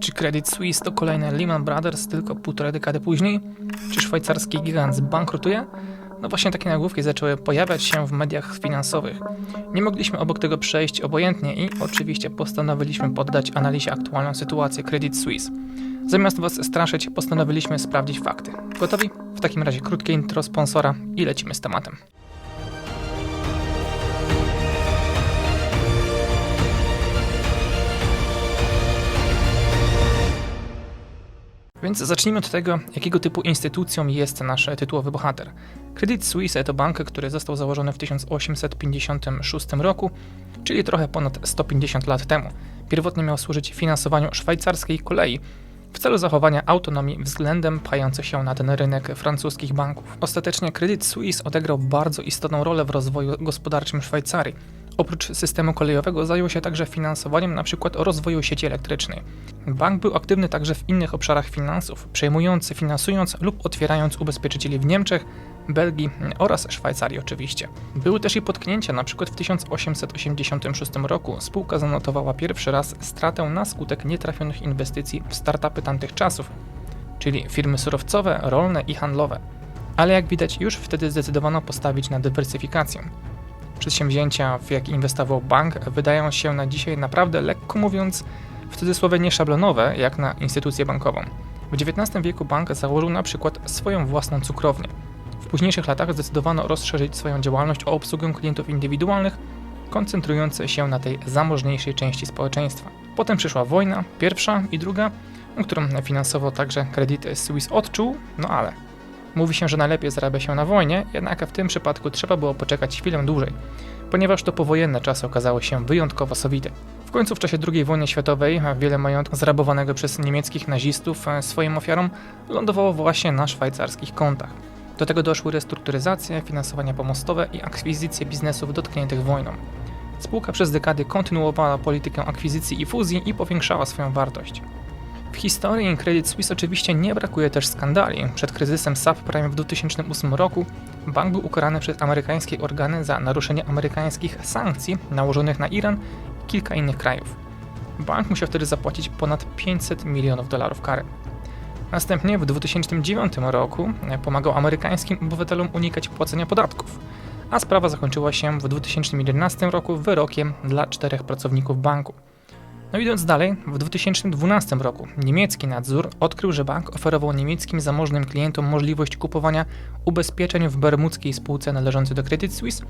Czy Credit Suisse to kolejny Lehman Brothers tylko półtorej dekady później? Czy szwajcarski gigant zbankrutuje? No właśnie takie nagłówki zaczęły pojawiać się w mediach finansowych. Nie mogliśmy obok tego przejść obojętnie i oczywiście postanowiliśmy poddać analizie aktualną sytuację Credit Suisse. Zamiast Was straszyć, postanowiliśmy sprawdzić fakty. Gotowi? W takim razie krótkie intro sponsora i lecimy z tematem. Więc zacznijmy od tego, jakiego typu instytucją jest nasz tytułowy bohater. Credit Suisse to bank, który został założony w 1856 roku, czyli trochę ponad 150 lat temu. Pierwotnie miał służyć finansowaniu szwajcarskiej kolei w celu zachowania autonomii względem pających się na ten rynek francuskich banków. Ostatecznie Credit Suisse odegrał bardzo istotną rolę w rozwoju gospodarczym Szwajcarii. Oprócz systemu kolejowego zajął się także finansowaniem np. rozwoju sieci elektrycznej. Bank był aktywny także w innych obszarach finansów, przejmując, finansując lub otwierając ubezpieczycieli w Niemczech, Belgii oraz Szwajcarii oczywiście. Były też i potknięcia, np. w 1886 roku spółka zanotowała pierwszy raz stratę na skutek nietrafionych inwestycji w startupy tamtych czasów, czyli firmy surowcowe, rolne i handlowe. Ale jak widać, już wtedy zdecydowano postawić na dywersyfikację. Przedsięwzięcia, w jakie inwestował bank, wydają się na dzisiaj naprawdę, lekko mówiąc, w cudzysłowie nieszablonowe, jak na instytucję bankową. W XIX wieku bank założył na przykład swoją własną cukrownię. W późniejszych latach zdecydowano rozszerzyć swoją działalność o obsługę klientów indywidualnych, koncentrując się na tej zamożniejszej części społeczeństwa. Potem przyszła wojna, pierwsza i druga, którą finansowo także Credit Suisse odczuł, no ale Mówi się, że najlepiej zarabia się na wojnie, jednak w tym przypadku trzeba było poczekać chwilę dłużej, ponieważ to powojenne czasy okazały się wyjątkowo sowite. W końcu w czasie II wojny światowej wiele majątku zrabowanego przez niemieckich nazistów e, swoim ofiarom lądowało właśnie na szwajcarskich kontach. Do tego doszły restrukturyzacje, finansowania pomostowe i akwizycje biznesów dotkniętych wojną. Spółka przez dekady kontynuowała politykę akwizycji i fuzji i powiększała swoją wartość. W historii Credit Suisse oczywiście nie brakuje też skandali. Przed kryzysem subprime w 2008 roku bank był ukarany przez amerykańskie organy za naruszenie amerykańskich sankcji nałożonych na Iran i kilka innych krajów. Bank musiał wtedy zapłacić ponad 500 milionów dolarów kary. Następnie w 2009 roku pomagał amerykańskim obywatelom unikać płacenia podatków, a sprawa zakończyła się w 2011 roku wyrokiem dla czterech pracowników banku. No idąc dalej, w 2012 roku niemiecki nadzór odkrył, że bank oferował niemieckim zamożnym klientom możliwość kupowania ubezpieczeń w bermudzkiej spółce należącej do Credit Suisse,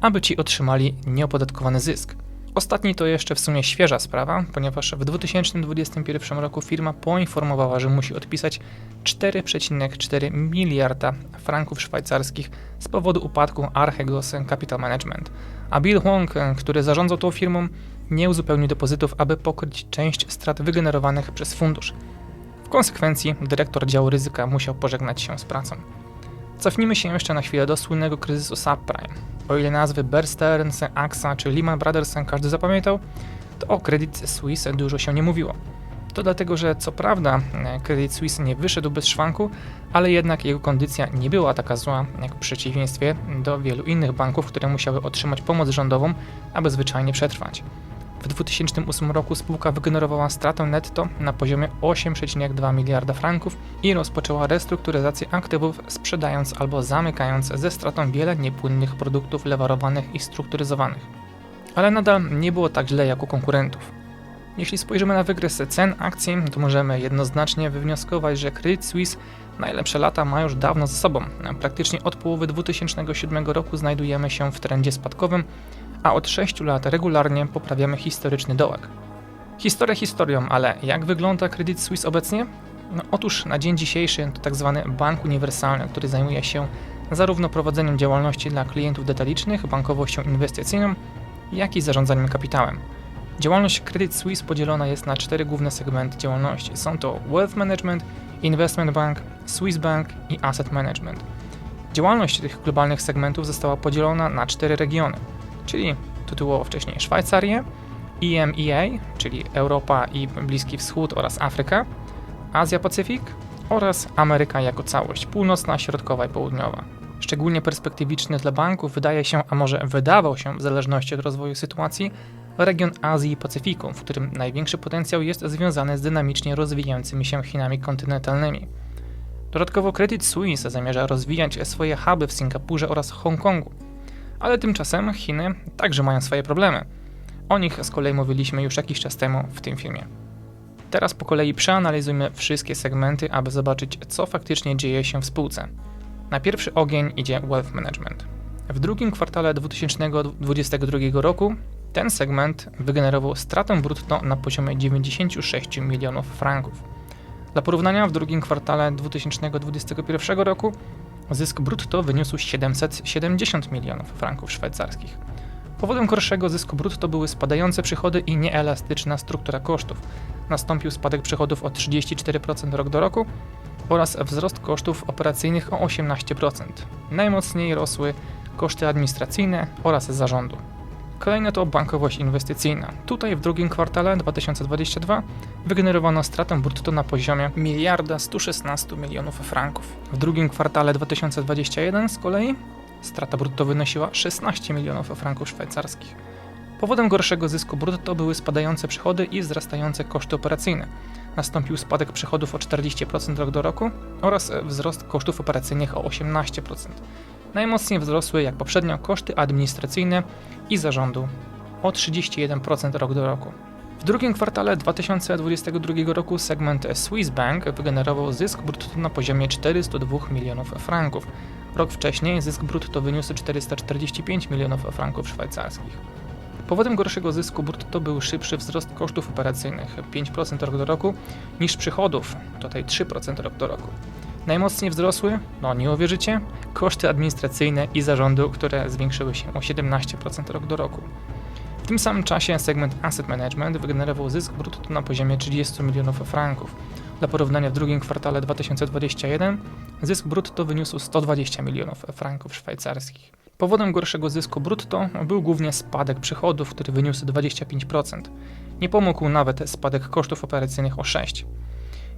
aby ci otrzymali nieopodatkowany zysk. Ostatni to jeszcze w sumie świeża sprawa, ponieważ w 2021 roku firma poinformowała, że musi odpisać 4,4 miliarda franków szwajcarskich z powodu upadku Archegos Capital Management. A Bill Hwang, który zarządzał tą firmą, nie uzupełnił depozytów, aby pokryć część strat wygenerowanych przez fundusz. W konsekwencji dyrektor działu ryzyka musiał pożegnać się z pracą. Cofnijmy się jeszcze na chwilę do słynnego kryzysu subprime. O ile nazwy Bear Stearns, AXA czy Lehman Brothers każdy zapamiętał, to o Credit Suisse dużo się nie mówiło. To dlatego, że co prawda Credit Suisse nie wyszedł bez szwanku, ale jednak jego kondycja nie była taka zła, jak w przeciwieństwie do wielu innych banków, które musiały otrzymać pomoc rządową, aby zwyczajnie przetrwać. W 2008 roku spółka wygenerowała stratę netto na poziomie 8,2 miliarda franków i rozpoczęła restrukturyzację aktywów, sprzedając albo zamykając ze stratą wiele niepłynnych produktów lewarowanych i strukturyzowanych. Ale nadal nie było tak źle jak u konkurentów. Jeśli spojrzymy na wykres cen akcji, to możemy jednoznacznie wywnioskować, że Credit Suisse najlepsze lata ma już dawno za sobą. Praktycznie od połowy 2007 roku znajdujemy się w trendzie spadkowym, a od 6 lat regularnie poprawiamy historyczny dołek. Historia historią, ale jak wygląda Credit Suisse obecnie? No, otóż na dzień dzisiejszy to tak zwany bank uniwersalny, który zajmuje się zarówno prowadzeniem działalności dla klientów detalicznych, bankowością inwestycyjną, jak i zarządzaniem kapitałem. Działalność Credit Suisse podzielona jest na cztery główne segmenty działalności. Są to Wealth Management, Investment Bank, Swiss Bank i Asset Management. Działalność tych globalnych segmentów została podzielona na cztery regiony – czyli tytułowo wcześniej Szwajcarię, EMEA, czyli Europa i Bliski Wschód oraz Afryka, Azja-Pacyfik oraz Ameryka jako całość, północna, środkowa i południowa. Szczególnie perspektywiczny dla banków wydaje się, a może wydawał się w zależności od rozwoju sytuacji, region Azji i Pacyfiku, w którym największy potencjał jest związany z dynamicznie rozwijającymi się Chinami kontynentalnymi. Dodatkowo Credit Suisse zamierza rozwijać swoje huby w Singapurze oraz Hongkongu. Ale tymczasem Chiny także mają swoje problemy. O nich z kolei mówiliśmy już jakiś czas temu w tym filmie. Teraz po kolei przeanalizujmy wszystkie segmenty, aby zobaczyć, co faktycznie dzieje się w spółce. Na pierwszy ogień idzie Wealth Management. W drugim kwartale 2022 roku ten segment wygenerował stratę brutto na poziomie 96 milionów franków. Dla porównania w drugim kwartale 2021 roku zysk brutto wyniósł 770 milionów franków szwajcarskich. Powodem gorszego zysku brutto były spadające przychody i nieelastyczna struktura kosztów. Nastąpił spadek przychodów o 34% rok do roku oraz wzrost kosztów operacyjnych o 18%. Najmocniej rosły koszty administracyjne oraz zarządu. Kolejne to bankowość inwestycyjna. Tutaj w drugim kwartale 2022 wygenerowano stratę brutto na poziomie 1 116 milionów franków. W drugim kwartale 2021 z kolei strata brutto wynosiła 16 milionów franków szwajcarskich. Powodem gorszego zysku brutto były spadające przychody i wzrastające koszty operacyjne. Nastąpił spadek przychodów o 40% rok do roku oraz wzrost kosztów operacyjnych o 18%. Najmocniej wzrosły, jak poprzednio, koszty administracyjne i zarządu o 31% rok do roku. W drugim kwartale 2022 roku segment Swiss Bank wygenerował zysk brutto na poziomie 402 milionów franków. Rok wcześniej zysk brutto wyniósł 445 milionów franków szwajcarskich. Powodem gorszego zysku brutto był szybszy wzrost kosztów operacyjnych 5% rok do roku niż przychodów, tutaj 3% rok do roku. Najmocniej wzrosły, no nie uwierzycie, koszty administracyjne i zarządu, które zwiększyły się o 17% rok do roku. W tym samym czasie segment Asset Management wygenerował zysk brutto na poziomie 30 milionów franków. Dla porównania w drugim kwartale 2021 zysk brutto wyniósł 120 milionów franków szwajcarskich. Powodem gorszego zysku brutto był głównie spadek przychodów, który wyniósł 25%. Nie pomógł nawet spadek kosztów operacyjnych o 6%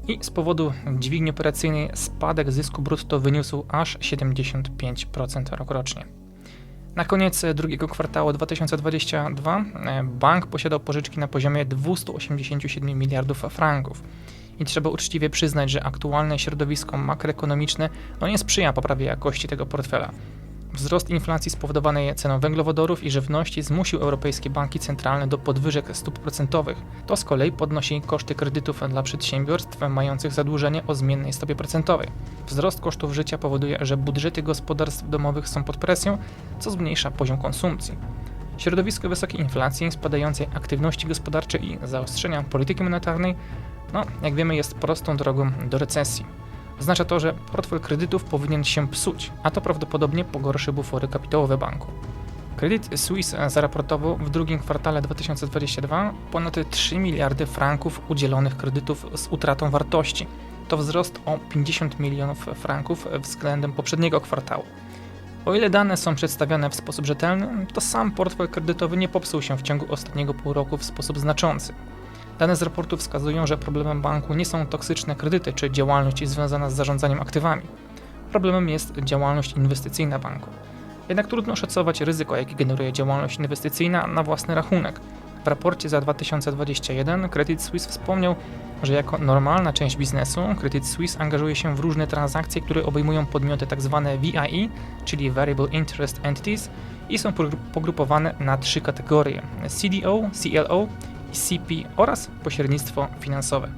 i z powodu dźwigni operacyjnej spadek zysku brutto wyniósł aż 75% rokrocznie. Na koniec drugiego kwartału 2022 e, bank posiadał pożyczki na poziomie 287 miliardów franków. I trzeba uczciwie przyznać, że aktualne środowisko makroekonomiczne no nie sprzyja poprawie jakości tego portfela. Wzrost inflacji spowodowanej ceną węglowodorów i żywności zmusił europejskie banki centralne do podwyżek stóp procentowych. To z kolei podnosi koszty kredytów dla przedsiębiorstw mających zadłużenie o zmiennej stopie procentowej. Wzrost kosztów życia powoduje, że budżety gospodarstw domowych są pod presją, co zmniejsza poziom konsumpcji. Środowisko wysokiej inflacji, spadającej aktywności gospodarczej i zaostrzenia polityki monetarnej, no, jak wiemy, jest prostą drogą do recesji. Oznacza to, że portfel kredytów powinien się psuć, a to prawdopodobnie pogorszy bufory kapitałowe banku. Credit Suisse zaraportował w drugim kwartale 2022 ponad 3 miliardy franków udzielonych kredytów z utratą wartości. To wzrost o 50 milionów franków względem poprzedniego kwartału. O ile dane są przedstawiane w sposób rzetelny, to sam portfel kredytowy nie popsuł się w ciągu ostatniego pół roku w sposób znaczący. Dane z raportu wskazują, że problemem banku nie są toksyczne kredyty czy działalność związana z zarządzaniem aktywami. Problemem jest działalność inwestycyjna banku. Jednak trudno szacować ryzyko, jakie generuje działalność inwestycyjna na własny rachunek. W raporcie za 2021 Credit Suisse wspomniał, że jako normalna część biznesu Credit Suisse angażuje się w różne transakcje, które obejmują podmioty tzw. VIE, czyli Variable Interest Entities i są pogrupowane na trzy kategorie: CDO, CLO CP oraz pośrednictwo finansowe.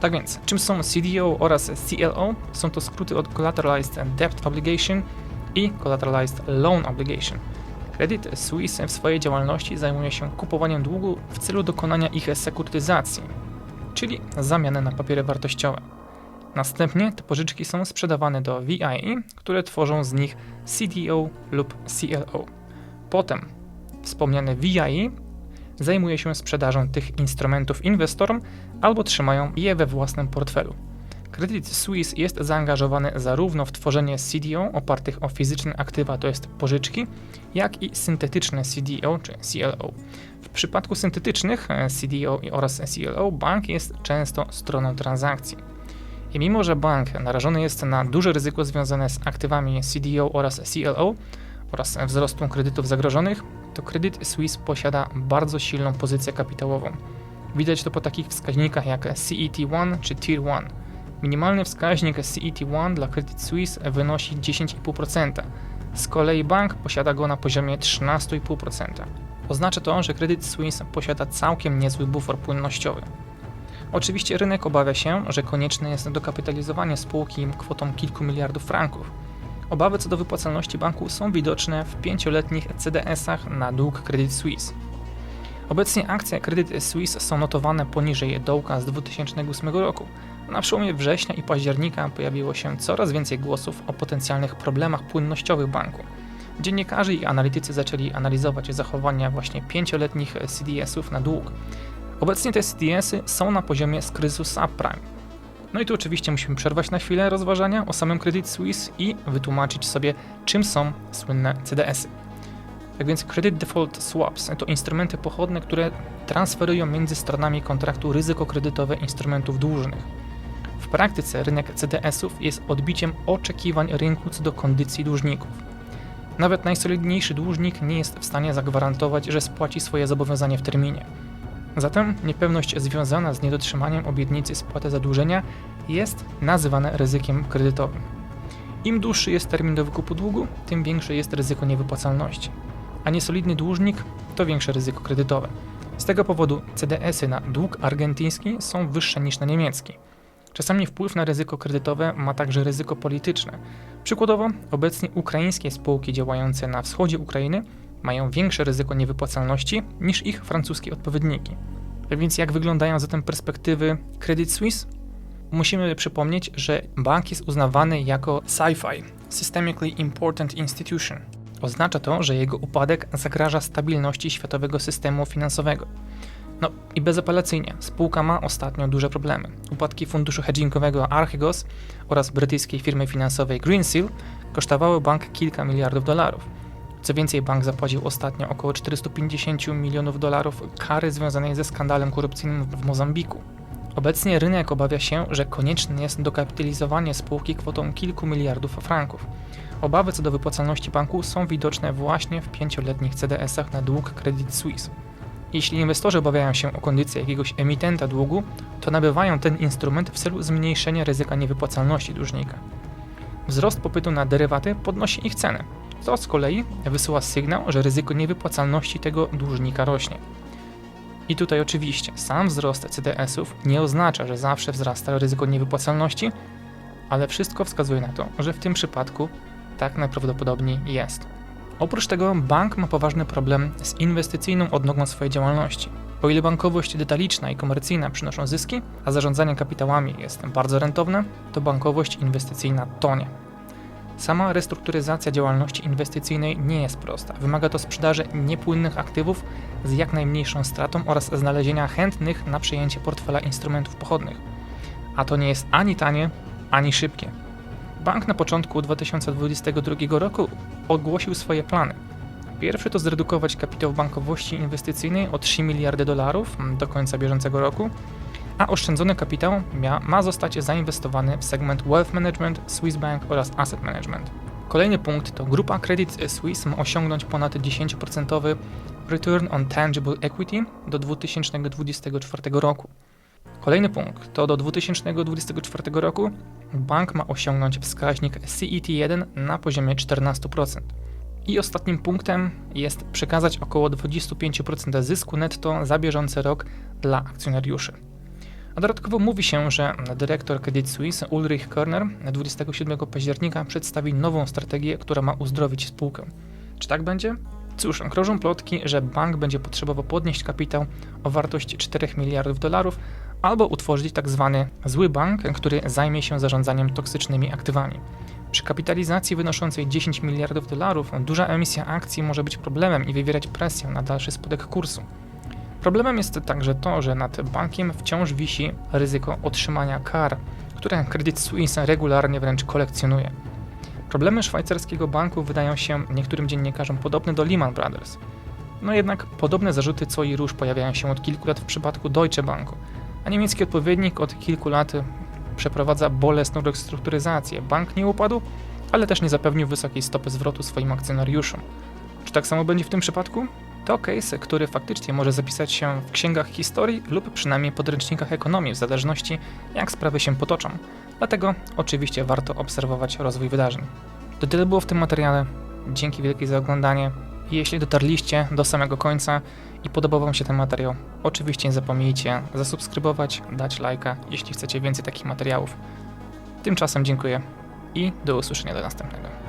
Tak więc, czym są CDO oraz CLO? Są to skróty od Collateralized Debt Obligation i Collateralized Loan Obligation. Credit Suisse w swojej działalności zajmuje się kupowaniem długu w celu dokonania ich sekurytyzacji, czyli zamiany na papiery wartościowe. Następnie te pożyczki są sprzedawane do VIE, które tworzą z nich CDO lub CLO. Potem wspomniane VIE zajmuje się sprzedażą tych instrumentów inwestorom albo trzymają je we własnym portfelu. Credit Suisse jest zaangażowany zarówno w tworzenie CDO opartych o fizyczne aktywa, to jest pożyczki, jak i syntetyczne CDO czy CLO. W przypadku syntetycznych e, CDO oraz CLO bank jest często stroną transakcji. I mimo, że bank narażony jest na duże ryzyko związane z aktywami CDO oraz CLO oraz wzrostu kredytów zagrożonych, to Credit Suisse posiada bardzo silną pozycję kapitałową. Widać to po takich wskaźnikach jak CET1 czy Tier 1. Minimalny wskaźnik CET1 dla Credit Suisse wynosi 10,5%. Z kolei bank posiada go na poziomie 13,5%. Oznacza to, że Credit Suisse posiada całkiem niezły bufor płynnościowy. Oczywiście rynek obawia się, że konieczne jest dokapitalizowanie spółki kwotą kilku miliardów franków. Obawy co do wypłacalności banku są widoczne w pięcioletnich CDS-ach na dług Credit Suisse. Obecnie akcje Credit Suisse są notowane poniżej dołka z 2008 roku. Na przełomie września i października pojawiło się coraz więcej głosów o potencjalnych problemach płynnościowych banku. Dziennikarze i analitycy zaczęli analizować zachowania właśnie pięcioletnich CDS-ów na dług. Obecnie te CDS-y są na poziomie z kryzysu subprime. No i tu oczywiście musimy przerwać na chwilę rozważania o samym Credit Suisse i wytłumaczyć sobie, czym są słynne CDS-y. Tak więc Credit Default Swaps to instrumenty pochodne, które transferują między stronami kontraktu ryzyko kredytowe instrumentów dłużnych. W praktyce rynek CDS-ów jest odbiciem oczekiwań rynku co do kondycji dłużników. Nawet najsolidniejszy dłużnik nie jest w stanie zagwarantować, że spłaci swoje zobowiązanie w terminie. Zatem niepewność związana z niedotrzymaniem obietnicy spłaty zadłużenia jest nazywana ryzykiem kredytowym. Im dłuższy jest termin do wykupu długu, tym większe jest ryzyko niewypłacalności. A niesolidny dłużnik to większe ryzyko kredytowe. Z tego powodu CDS-y na dług argentyński są wyższe niż na niemiecki. Czasami wpływ na ryzyko kredytowe ma także ryzyko polityczne. Przykładowo, obecnie ukraińskie spółki działające na wschodzie Ukrainy mają większe ryzyko niewypłacalności niż ich francuskie odpowiedniki. Tak więc jak wyglądają zatem perspektywy Credit Suisse? Musimy przypomnieć, że bank jest uznawany jako sci-fi, Systemically Important Institution. Oznacza to, że jego upadek zagraża stabilności światowego systemu finansowego. No i bezapelacyjnie, spółka ma ostatnio duże problemy. Upadki funduszu hedgingowego Archegos oraz brytyjskiej firmy finansowej Greensill kosztowały bank kilka miliardów dolarów. Co więcej, bank zapłacił ostatnio około 450 milionów dolarów kary związanej ze skandalem korupcyjnym w Mozambiku. Obecnie rynek obawia się, że konieczne jest dokapitalizowanie spółki kwotą kilku miliardów franków. Obawy co do wypłacalności banku są widoczne właśnie w pięcioletnich CDS-ach na dług Credit Suisse. Jeśli inwestorzy obawiają się o kondycję jakiegoś emitenta długu, to nabywają ten instrument w celu zmniejszenia ryzyka niewypłacalności dłużnika. Wzrost popytu na derywaty podnosi ich cenę, co z kolei wysyła sygnał, że ryzyko niewypłacalności tego dłużnika rośnie. I tutaj oczywiście sam wzrost CDS-ów nie oznacza, że zawsze wzrasta ryzyko niewypłacalności, ale wszystko wskazuje na to, że w tym przypadku tak najprawdopodobniej jest. Oprócz tego bank ma poważny problem z inwestycyjną odnogą swojej działalności. O ile bankowość detaliczna i komercyjna przynoszą zyski, a zarządzanie kapitałami jest bardzo rentowne, to bankowość inwestycyjna tonie. Sama restrukturyzacja działalności inwestycyjnej nie jest prosta. Wymaga to sprzedaży niepłynnych aktywów z jak najmniejszą stratą oraz znalezienia chętnych na przejęcie portfela instrumentów pochodnych. A to nie jest ani tanie, ani szybkie. Bank na początku 2022 roku ogłosił swoje plany. Pierwszy to zredukować kapitał bankowości inwestycyjnej o 3 miliardy dolarów do końca bieżącego roku, a oszczędzony kapitał ma zostać zainwestowany w segment Wealth Management, Swiss Bank oraz Asset Management. Kolejny punkt to grupa Credit Suisse ma osiągnąć ponad 10% Return on Tangible Equity do 2024 roku. Kolejny punkt to do 2024 roku bank ma osiągnąć wskaźnik CET1 na poziomie 14%. I ostatnim punktem jest przekazać około 25% zysku netto za bieżący rok dla akcjonariuszy. A dodatkowo mówi się, że dyrektor Credit Suisse Ulrich Körner 27 października przedstawi nową strategię, która ma uzdrowić spółkę. Czy tak będzie? Cóż, krążą plotki, że bank będzie potrzebował podnieść kapitał o wartość 4 miliardów dolarów albo utworzyć tak zwany zły bank, który zajmie się zarządzaniem toksycznymi aktywami. Przy kapitalizacji wynoszącej 10 miliardów dolarów duża emisja akcji może być problemem i wywierać presję na dalszy spadek kursu. Problemem jest także to, że nad bankiem wciąż wisi ryzyko otrzymania kar, które Credit Suisse regularnie wręcz kolekcjonuje. Problemy szwajcarskiego banku wydają się niektórym dziennikarzom podobne do Lehman Brothers. No jednak podobne zarzuty co i róż pojawiają się od kilku lat w przypadku Deutsche Banku, a niemiecki odpowiednik od kilku lat przeprowadza bolesną restrukturyzację. Bank nie upadł, ale też nie zapewnił wysokiej stopy zwrotu swoim akcjonariuszom. Czy tak samo będzie w tym przypadku? To case, który faktycznie może zapisać się w księgach historii lub przynajmniej podręcznikach ekonomii, w zależności jak sprawy się potoczą. Dlatego oczywiście warto obserwować rozwój wydarzeń. To tyle było w tym materiale. Dzięki wielkie za oglądanie. Jeśli dotarliście do samego końca i podobał Wam się ten materiał, oczywiście nie zapomnijcie zasubskrybować, dać lajka, jeśli chcecie więcej takich materiałów. Tymczasem dziękuję i do usłyszenia do następnego.